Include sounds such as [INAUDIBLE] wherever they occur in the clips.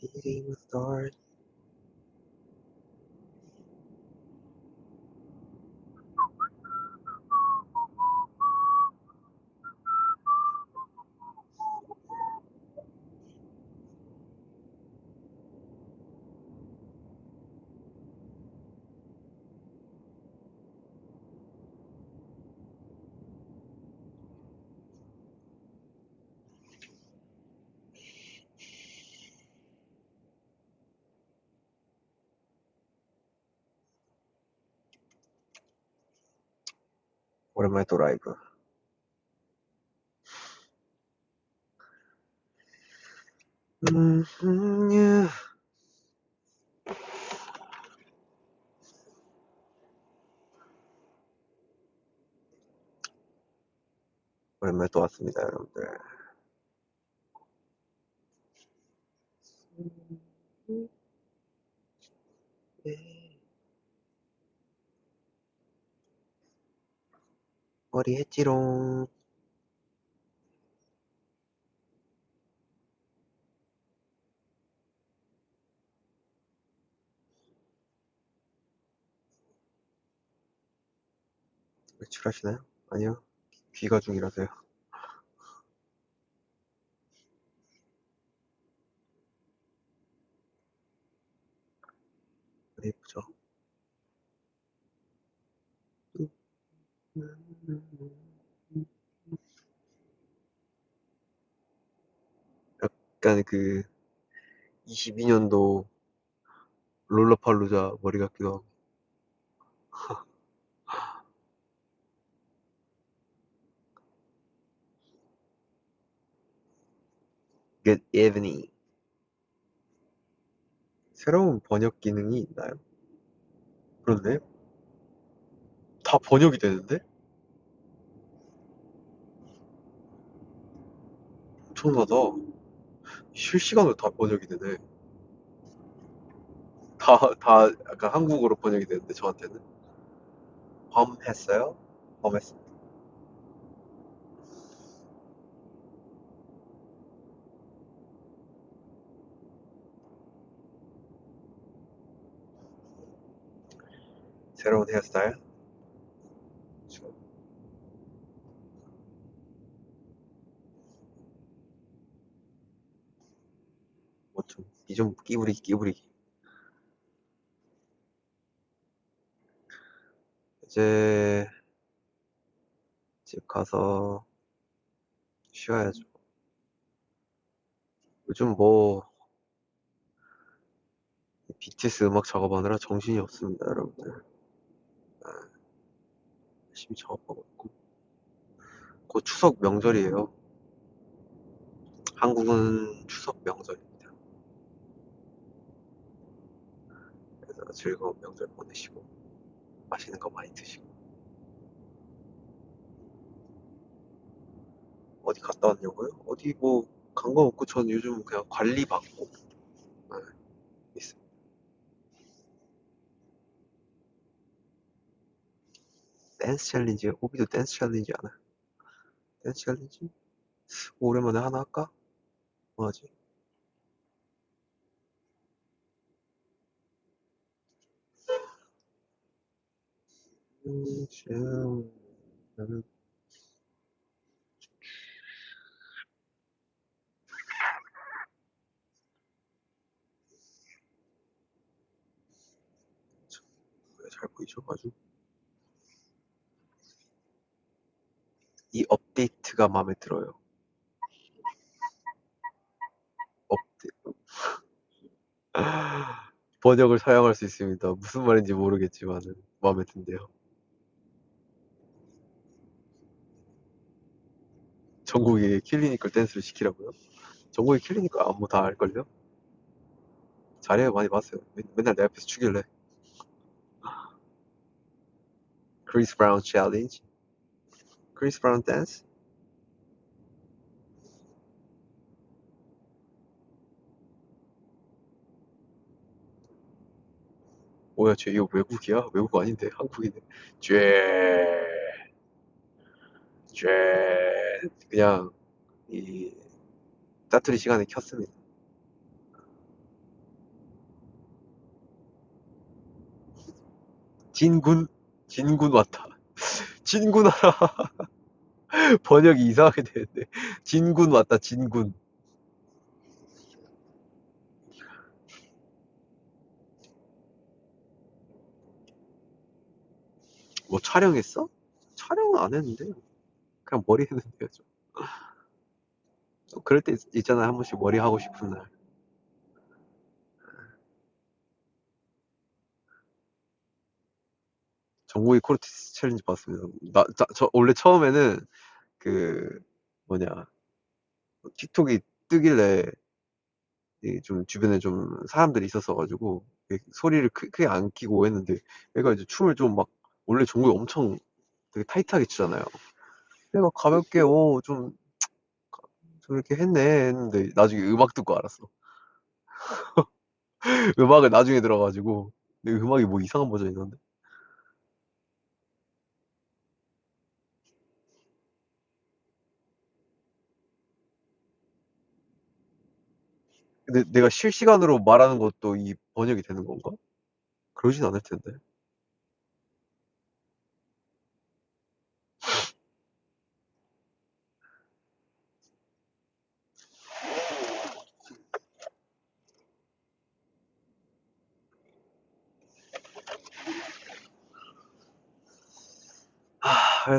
Hitting the start. 오랜 만에 또 라이브. 음, 음, 예. 오랜만에 또 왔습니다, 여러분들. 예. 머리 했지롱. 외출하시나요? 아니요. 귀가 중이라서요. 머리 예쁘죠? 약간 그 22년도 롤러팔루자 머리 같기도 하고. [LAUGHS] Good evening. 새로운 번역 기능이 있나요? 그런데 다 번역이 되는데? 엄청나다. 실시간으로 다 번역이 되네. 다, 다 약간 한국어로 번역이 되는데, 저한테는. 범 했어요? 범 했어. 새로운 헤어스타일? 그쵸. 뭐 좀, 이좀 끼부리기, 끼부리기. 이제, 집 가서 쉬어야죠. 요즘 뭐, BTS 음악 작업하느라 정신이 없습니다, 여러분들. 아, 열심히 작업하고 있고. 곧 추석 명절이에요. 한국은 추석 명절입니다. 그래서 즐거운 명절 보내시고, 맛있는 거 많이 드시고. 어디 갔다 왔냐고요? 어디 뭐, 간 거 없고, 전 요즘 그냥 관리 받고, 네, 있어요. 댄스 챌린지, 오비도 댄스 챌린지 하나? 댄스 챌린지? 오랜만에 하나 할까? 뭐 하지? 음, 지금, 나는, 왜 잘? 아주. 이 업데이트가 마음에 들어요. 업데 번역을 사용할 수 있습니다. 무슨 말인지 모르겠지만은 마음에 든대요. 전국에 킬리니컬 댄스를 시키라고요? 전국에 킬리니컬 안무 다 알걸요? 잘해요. 많이 봤어요. 맨, 맨날 내 앞에서 죽일래. 크리스 브라운 챌린지? 크리스 브라운 댄스? 뭐야, 쟤 이거 외국이야? 외국 아닌데 한국이네. 쟤, 쟤 그냥 이 짜투리 시간에 켰습니다. 진군 진군 왔다. [LAUGHS] 진군하라. [LAUGHS] 번역이 이상하게 되는데 진군 왔다. 진군. 뭐 촬영했어? 촬영은 안 했는데. 그냥 머리 했는데요. [LAUGHS] 좀. 그럴 때 있- 있잖아요. 한 번씩 머리 하고 싶은 날. 정국이 코르티스 챌린지 봤습니다. 나, 자- 저 원래 처음에는 그 뭐냐 틱톡이 뜨길래 이좀 주변에 좀 사람들이 있었어 가지고 이렇게 소리를 크, 크게 안 키고 했는데 얘가 이제 춤을 좀 막 원래 정국이 엄청 되게 타이트하게 추잖아요. 내가 가볍게 어좀 좀 이렇게 했네 했는데 나중에 음악 듣고 알았어. [LAUGHS] 음악을 나중에 들어가지고 근데 음악이 뭐 이상한 버전이 있는데 근데 내가 실시간으로 말하는 것도 이 번역이 되는 건가? 그러진 않을 텐데.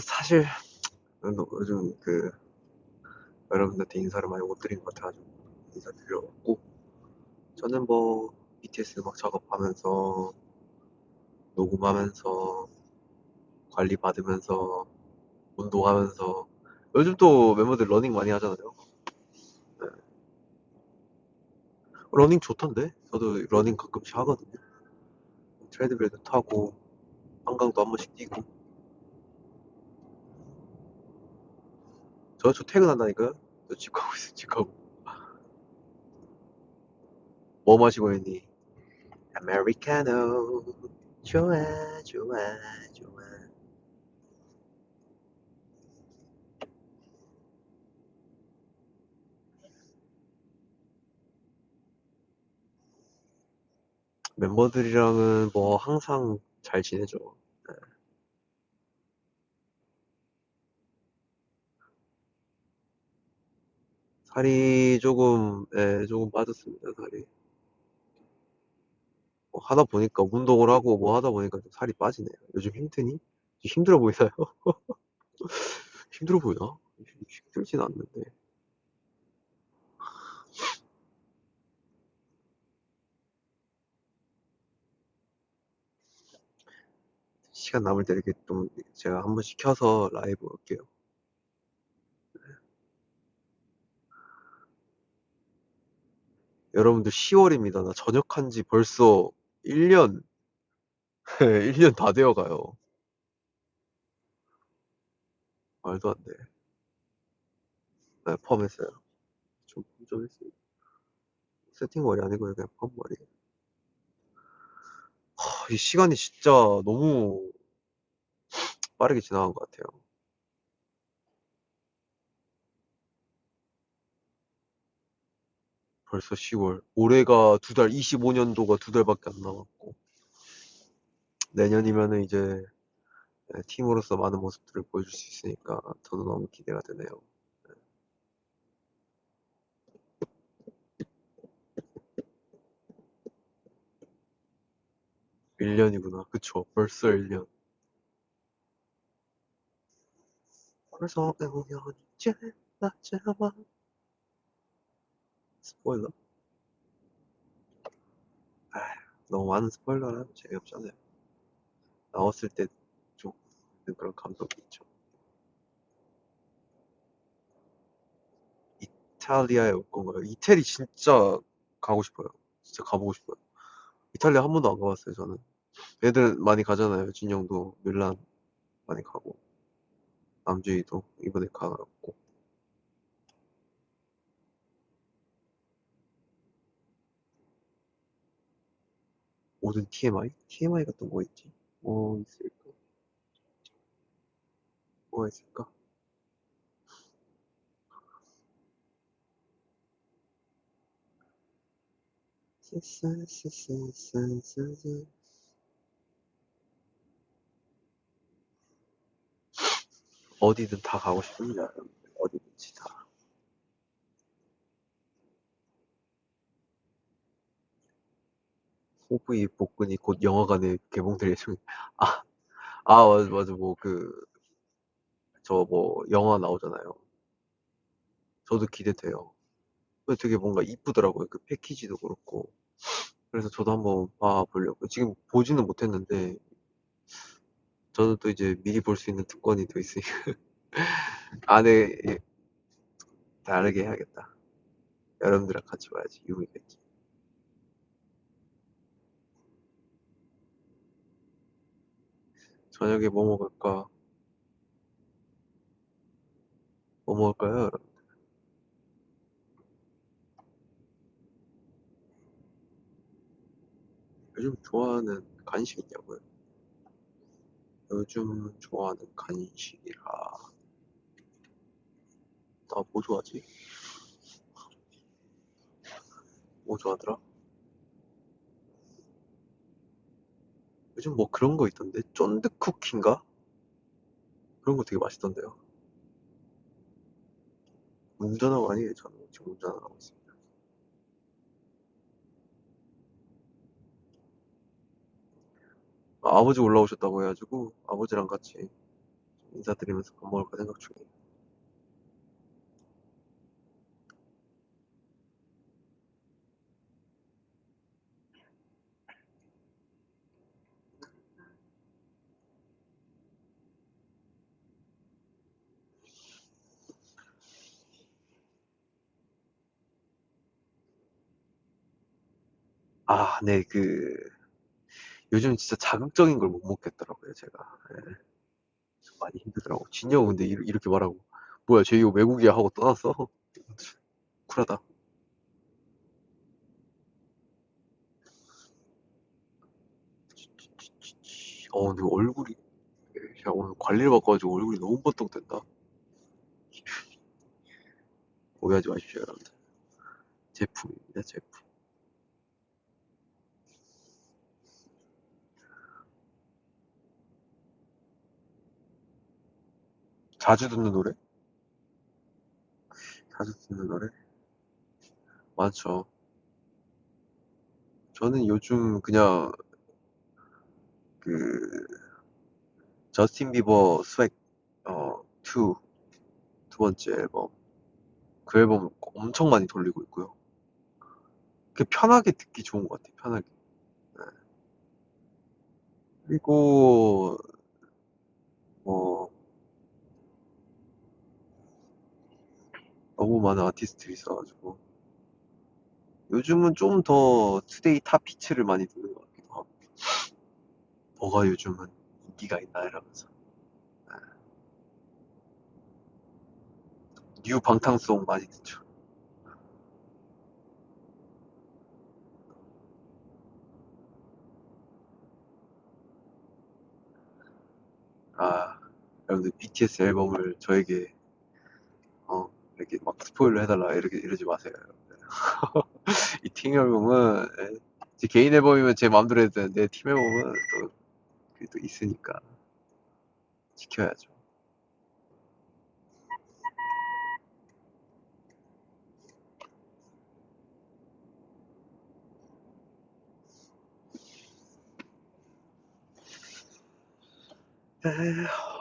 사실 요즘 그 여러분들한테 인사를 많이 못 드린 것 같아가지고 인사 드려갖고 저는 뭐 BTS 음악 작업하면서 녹음하면서 관리 받으면서 운동하면서 요즘 또 멤버들 러닝 많이 하잖아요. 네. 러닝 좋던데? 저도 러닝 가끔씩 하거든요. 트레드밀도 타고 한강도 한 번씩 뛰고 저, 저 퇴근한다니까요? 저집 가고 있어, 집 가고. 뭐 마시고 있니? 아메리카노. 좋아, 좋아, 좋아. 멤버들이랑은 뭐 항상 잘 지내죠. 네. 살이 조금, 예, 조금 빠졌습니다, 살이. 뭐 하다 보니까 운동을 하고 뭐 하다 보니까 좀 살이 빠지네요. 요즘 힘드니? 힘들어 보이나요? [LAUGHS] 힘들어 보이나? 힘들진 않는데. 시간 남을 때 이렇게 좀 제가 한번 시켜서 라이브 올게요. 여러분들 10월입니다. 나 전역한 지 벌써 1년, 1년 [LAUGHS] 다 되어 가요. 말도 안 돼. 네, 펌했어요. 좀, 좀 했어요. 세팅 머리 아니고 그냥 펌 머리. 하, 이 시간이 진짜 너무 빠르게 지나간 것 같아요. 벌써 10월. 올해가 두 달, 25년도가 두 달밖에 안 남았고. 내년이면은 이제 네, 팀으로서 많은 모습들을 보여줄 수 있으니까 저도 너무 기대가 되네요. 1년이구나. 그쵸. 벌써 1년. 벌써 5년이째 맞아와. 스포일러? 아, 너무 많은 스포일러는 재미없잖아요. 나왔을 때 좀 그런 감동이 있죠. 이탈리아에 올 건가요? 이태리 진짜 가고 싶어요. 진짜 가보고 싶어요. 이탈리아 한 번도 안 가봤어요, 저는. 애들 많이 가잖아요. 진영도 밀란 많이 가고. 남주희도 이번에 가고. 모든 TMI? TMI 같은 거 뭐 있지? 뭐 있을까? 뭐가 있을까? 쓰쓰쓰쓰쓰쓰 어디든 다 가고 싶습니다. 어디든지 다. 호브이 복근이 곧 영화관에 개봉될 예정. [LAUGHS] 아, 아 맞아 맞아 뭐 그 저 뭐 영화 나오잖아요. 저도 기대돼요. 되게 뭔가 이쁘더라고요. 그 패키지도 그렇고. 그래서 저도 한번 봐보려고. 지금 보지는 못했는데 저는 또 이제 미리 볼 수 있는 특권이 또 있으니까 [LAUGHS] 안에 예, 다르게 해야겠다. 여러분들이랑 같이 봐야지 있지. 저녁에 뭐 먹을까? 뭐 먹을까요, 여러분? 요즘 좋아하는 간식 있냐고요? 요즘 좋아하는 간식이라 나 뭐 좋아하지? 뭐 좋아하더라? 요즘 뭐 그런 거 있던데 쫀득 쿠키인가? 그런 거 되게 맛있던데요. 운전하고 아니에요, 저는 지금 운전하고 있습니다. 아, 아버지 올라오셨다고 해가지고 아버지랑 같이 인사드리면서 밥 먹을까 생각 중이에요. 아, 네, 그 요즘 진짜 자극적인 걸 못 먹겠더라고요, 제가. 예, 좀 많이 힘들더라고. 진영 근데 이- 이렇게 말하고 뭐야, 쟤 이거 외국이야 하고 떠났어? [LAUGHS] 쿨하다. 어, 근데 얼굴이 제가 오늘 관리를 받고가지고 얼굴이 너무 번떡된다. 오해하지 마십시오, 여러분들. 제품입니다, 제품. 자주 듣는 노래? 자주 듣는 노래? 많죠. 저는 요즘 그냥 그 저스틴 비버 스웩 어, 2, 두 번째 앨범 그 앨범 엄청 많이 돌리고 있고요. 그 편하게 듣기 좋은 것 같아요. 편하게. 네. 그리고 뭐 너무 많은 아티스트들이 있어가지고 요즘은 좀 더 투데이 탑피츠를 많이 듣는 것 같기도 하고 뭐가 요즘은 인기가 있나 이러면서 네. 뉴 방탄송 많이 듣죠. 아 여러분들 BTS 앨범을 저에게 어 이렇게 막 스포일러 해달라 이렇게 이러지 마세요. [LAUGHS] 이 팀 앨범은 예, 제 개인 앨범이면 제 마음대로 해도 되는데 팀 앨범은 또 또 있으니까 지켜야죠.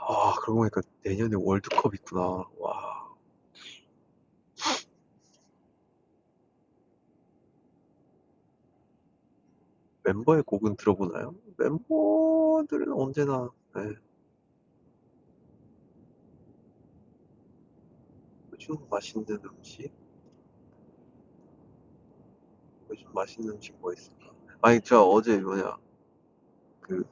아 그러고 보니까 내년에 월드컵 있구나. 와. 멤버의 곡은 들어보나요? 멤버들은 언제나 예. 요즘 맛있는 음식? 요즘 맛있는 음식 뭐 있을까? 아니 저 어제 뭐냐 그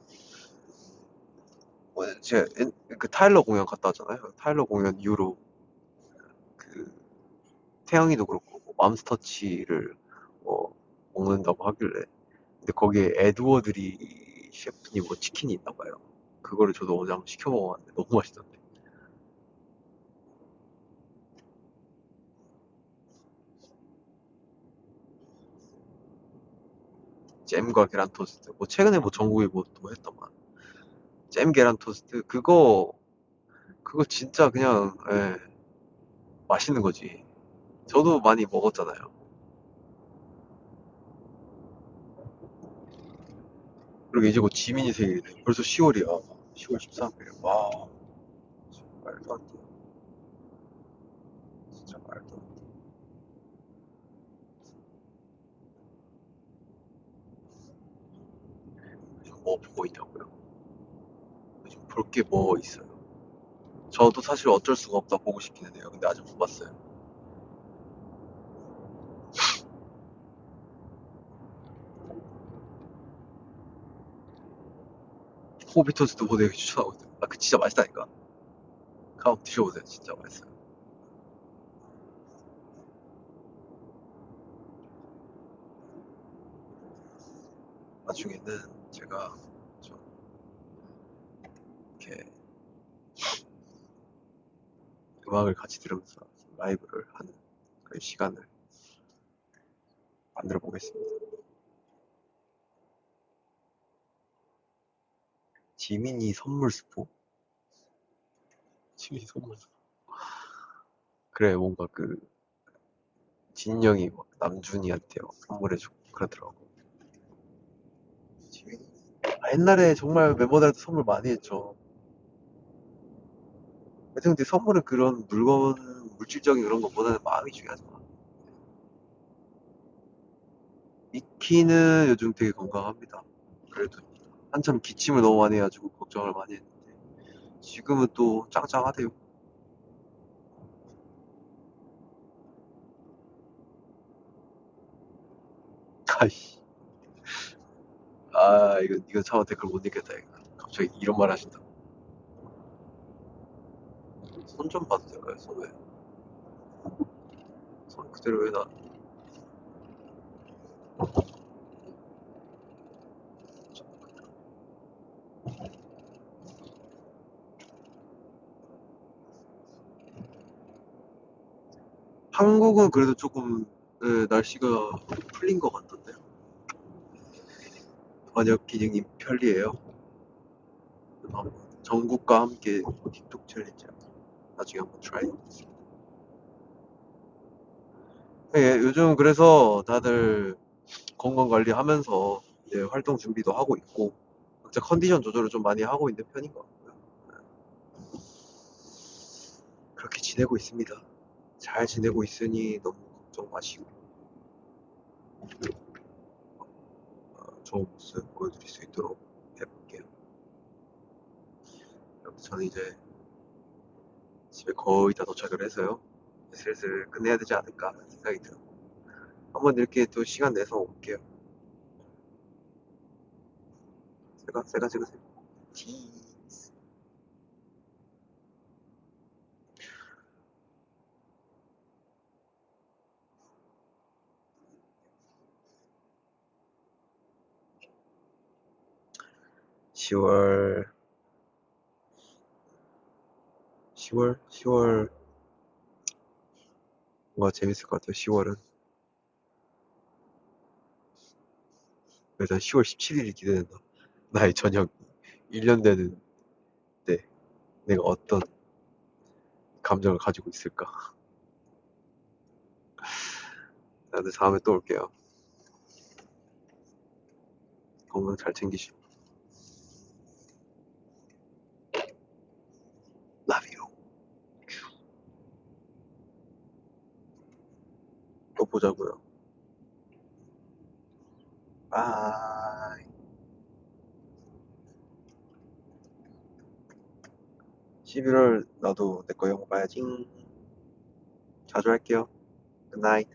뭐냐 제가 옛- 그 타일러 공연 갔다 왔잖아요. 타일러 공연 이후로 그 태양이도 그렇고 뭐 맘스터치를 뭐 먹는다고 하길래 근데 거기에 에드워드리 셰프님 뭐 치킨이 있나 봐요. 그거를 저도 어제 한번 시켜 먹어봤는데 너무 맛있던데. 잼과 계란 토스트. 뭐 최근에 뭐 전국에 뭐또 했더만. 잼 계란 토스트 그거 그거 진짜 그냥 예, 맛있는 거지. 저도 많이 먹었잖아요. 그리고 이제 곧 지민이 생일이네. 벌써 10월이야. 10월 13일. 와, 진짜 말도 안 돼. 진짜 말도 안 돼. 뭐 보고 있냐고요? 요즘 볼게 뭐 있어요? 저도 사실 어쩔 수가 없다 보고 싶기는 해요. 근데 아직 못 봤어요. 호비토스도 보내기 추천하고 있어요. 아, 그 진짜 맛있다니까. 가서 드셔보세요. 진짜 맛있어요. 나중에는 제가 좀 이렇게 음악을 같이 들으면서 라이브를 하는 그런 시간을 만들어 보겠습니다. 지민이 선물 스포? 지민이 선물 스포. 그래, 뭔가 그, 진영이 막 남준이한테 막 선물해주고 그러더라고. 지민이. 아, 옛날에 정말 멤버들한테 선물 많이 했죠. 하여튼 근데 선물은 그런 물건, 물질적인 그런 것보다는 마음이 중요하잖아. 미키는 요즘 되게 건강합니다. 그래도 한참 기침을 너무 많이 해가지고 걱정을 많이 했는데 지금은 또 짱짱하대요. 아이씨. 아, 이거, 이거 차마 댓글 못 읽겠다, 이거. 갑자기 이런 말 하신다. 손 좀 봐도 될까요, 손 왜? 손 그대로 왜 나, 한국은 그래도 조금, 예, 날씨가 풀린 것 같던데요. 번역 기능이 편리해요. 한번 전국과 함께 틱톡 챌린지 나중에 한번 트라이 해보겠습니다. 예, 요즘 그래서 다들 건강 관리 하면서 이제 활동 준비도 하고 있고 각자 컨디션 조절을 좀 많이 하고 있는 편인 것 같고요. 그렇게 지내고 있습니다. 잘 지내고 있으니 너무 걱정 마시고 어, 좋은 모습 보여드릴 수 있도록 해볼게요. 여러분 저는 이제 집에 거의 다 도착을 해서요. 슬슬 끝내야 되지 않을까 생각이 들고 한번 이렇게 또 시간 내서 올게요. 제가 제가 제가 제가 (10월) 10월 10월. 뭔가 재밌을 것 같아요 10월은. 일단 10월 17일이 기대된다. 나의 저녁 1년 되는 때 내가 어떤 감정을 가지고 있을까. 다들 다음에 또 올게요. 건강 잘 챙기시고 보자고요. 바이. 11월 나도 내 거 영화 봐야지. 자주 할게요. 굿나잇